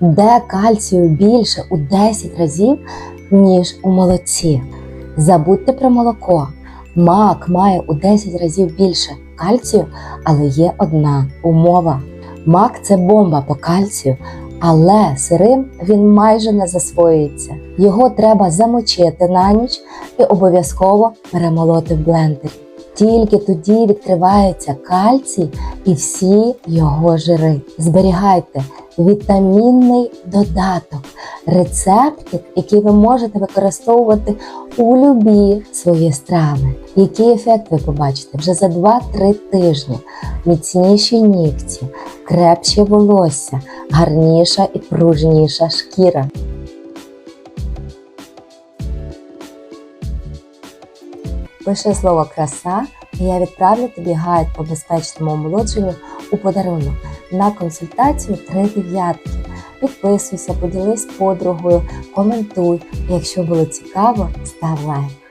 де кальцію більше у 10 разів, ніж у молоці. Забудьте про молоко. Мак має у 10 разів більше кальцію, але є одна умова. Мак це бомба по кальцію, але сирим він майже не засвоюється. Його треба замочити на ніч і обов'язково перемолоти в блендері. Тільки тоді відкривається кальцій і всі його жири. Зберігайте вітамінний додаток, рецептик, який ви можете використовувати у любі свої страви. Який ефект ви побачите вже за 2-3 тижні? Міцніші нігті, крепче волосся, гарніша і пружніша шкіра. Пиши слово краса, і я відправлю тобі гайд по безпечному омолодженню у подарунок на консультацію три дев'ятки. Підписуйся, поділись подругою, коментуй. Якщо було цікаво, став лайк.